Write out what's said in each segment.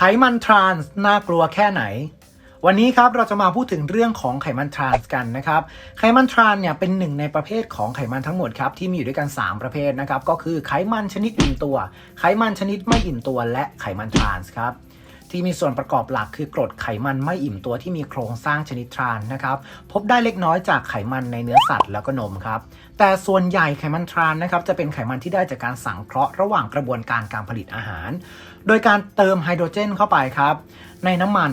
ไขมันทรานส์น่ากลัวแค่ไหน วันนี้ครับเราจะมาพูดถึงเรื่องของไขมันทรานส์กันนะครับ ไขมันทรานเนี่ยเป็นหนึ่งในประเภทของไขมันทั้งหมดครับที่มีอยู่ด้วยกัน 3 ประเภทนะครับ ก็คือไขมันชนิดอิ่มตัว ไขมันชนิดไม่อิ่มตัวและไขมันทรานส์ครับ ที่มีส่วนประกอบหลักคือกรดไขมันไม่อิ่มตัวที่มีโครงสร้างชนิดทรานนะครับพบได้เล็กน้อยจากไขมันในเนื้อสัตว์แล้วก็นมครับแต่ส่วนใหญ่ไขมันทรานนะครับจะเป็นไขมันที่ได้จากการสังเคราะห์ระหว่างกระบวนการการผลิตอาหาร โดยการเติมไฮโดรเจนเข้าไปครับในน้ำมัน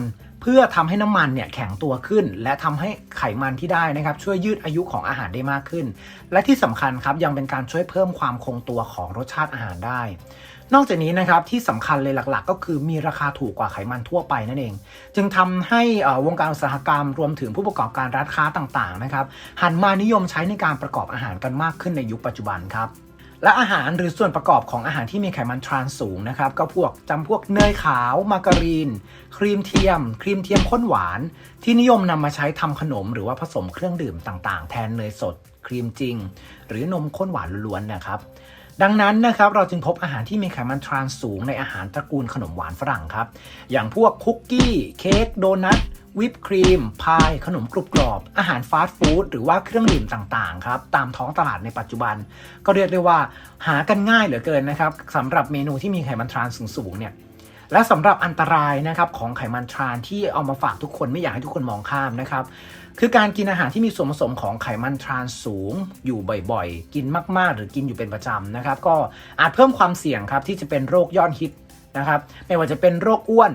พื่อทำให้น้ำมันเนี่ยแข็งตัวขึ้น และทำให้ไขมันที่ได้นะครับช่วยยืดอายุของอาหารได้มากขึ้น และที่สำคัญครับยังเป็นการช่วยเพิ่มความคงตัวของรสชาติอาหารได้ นอกจากนี้นะครับที่สำคัญเลยหลักๆ ก็คือมีราคาถูกกว่าไขมันทั่วไปนั่นเอง จึงทำให้วงการอุตสาหกรรมรวมถึงผู้ประกอบการร้านค้าต่างๆนะครับหันมานิยมใช้ในการประกอบอาหารกันมากขึ้นในยุคปัจจุบันครับ และอาหารหรือส่วนประกอบของอาหารที่มีไขมันทรานสูงนะครับ ก็พวกจำพวกเนยขาว มาการีน ครีมเทียม ครีมเทียมข้นหวาน ที่นิยมนำมาใช้ทำขนม หรือว่าผสมเครื่องดื่มต่างๆ แทนเนยสด ครีมจริง หรือนมข้นหวานล้วนนะครับ ดังนั้นนะครับเราจึงพบอาหารที่มีไขมันทรานสูงในอาหารตระกูลขนมหวานฝรั่งครับ อย่างพวกคุกกี้ เค้ก โดนัท วิปครีม พาย ขนมกรุบกรอบ อาหารฟาสต์ฟู้ดหรือว่าเครื่องดื่มต่างๆครับตามท้องตลาดในปัจจุบัน ก็เรียกได้ว่าหากันง่ายเหลือเกินนะครับสำหรับเมนูที่มีไขมันทรานสูงๆเนี่ยและสำหรับอันตรายนะครับของไขมันทรานที่เอามาฝากทุกคนไม่อยากให้ทุกคนมองข้ามนะครับคือการกินอาหารที่มีส่วนผสมของไขมันทรานสูงอยู่บ่อยๆ กินมากๆ หรือกินอยู่เป็นประจำนะครับ ก็อาจเพิ่มความเสี่ยงครับที่จะเป็นโรคยอดฮิตนะครับ ไม่ว่าจะเป็นโรคอ้วน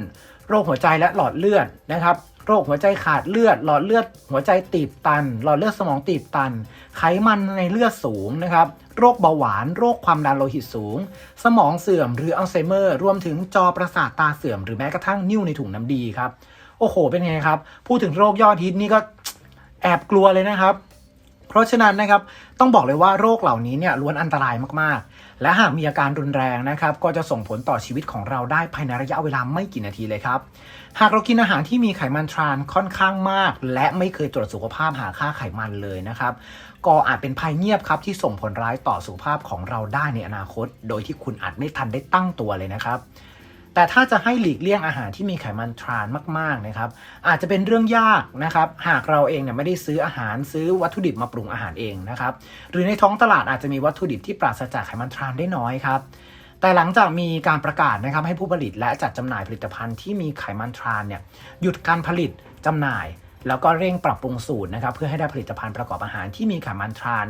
โรคหัวใจและหลอดเลือดนะครับ โรคหัวใจขาดเลือด หลอดเลือดหัวใจตีบตัน หลอดเลือดสมองตีบตัน ไขมันในเลือดสูงนะครับ โรคเบาหวาน โรคความดันโลหิตสูง สมองเสื่อมหรืออัลไซเมอร์ รวมถึงจอประสาทตาเสื่อม หรือแม้กระทั่งนิ่วในถุงน้ำดีครับ โอ้โห เป็นไงครับ พูดถึงโรคยอดฮิตนี่ก็แอบกลัวเลยนะครับ เพราะฉะนั้นนะครับต้องบอกเลยว่าโรคเหล่านี้เนี่ยล้วนอันตรายมากๆ และหากมีอาการรุนแรงนะครับก็จะส่งผลต่อชีวิตของเราได้ภายในระยะเวลาไม่กี่นาทีเลยครับ หากเรากินอาหารที่มีไขมันทรานค่อนข้างมาก และไม่เคยตรวจสุขภาพหาค่าไขมันเลยนะครับก็อาจเป็นภัยเงียบครับที่ส่งผลร้ายต่อสุขภาพของเราได้ในอนาคต โดยที่คุณอาจไม่ทันได้ตั้งตัวเลยนะครับ แต่ถ้าจะให้หลีกเลี่ยงอาหารที่มีไขมันทรานมากๆนะครับ อาจจะเป็นเรื่องยากนะครับ หากเราเองเนี่ยไม่ได้ซื้ออาหารซื้อวัตถุดิบมาปรุงอาหารเองนะครับ หรือในท้องตลาดอาจจะมีวัตถุดิบที่ปราศจากไขมันทรานได้น้อยครับแต่หลังจากมีการประกาศนะครับให้ผู้ผลิตและจัดจำหน่ายผลิตภัณฑ์ที่มีไขมันทรานเนี่ยหยุดการผลิตจำหน่าย แล้วก็เร่งปรับปรุงสูตรนะครับเพื่อให้ได้ผลิตภัณฑ์ประกอบอาหารที่มีไขมันทราน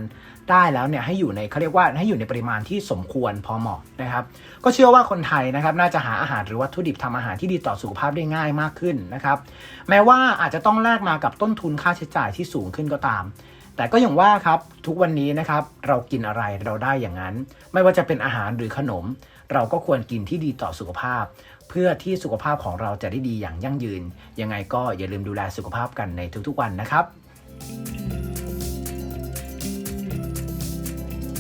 ได้แล้วเนี่ยให้อยู่ในเขาเรียกว่าให้อยู่ในปริมาณที่สมควรพอเหมาะนะครับ ก็เชื่อว่าคนไทยนะครับน่าจะหาอาหารหรือวัตถุดิบทำอาหารที่ดีต่อสุขภาพได้ง่ายมากขึ้นนะครับ แม้ว่าอาจจะต้องแลกมากับต้นทุนค่าใช้จ่ายที่สูงขึ้นก็ตาม แต่ก็อย่างว่าครับทุกวันนี้นะครับเรากินอะไรเราได้อย่างนั้น ไม่ว่าจะเป็นอาหารหรือขนม เราก็ควรกินที่ดีต่อสุขภาพ เพื่อที่สุขภาพของเราจะได้ดีอย่างยั่งยืน ยังไงก็อย่าลืมดูแลสุขภาพกันในทุกๆวันนะครับ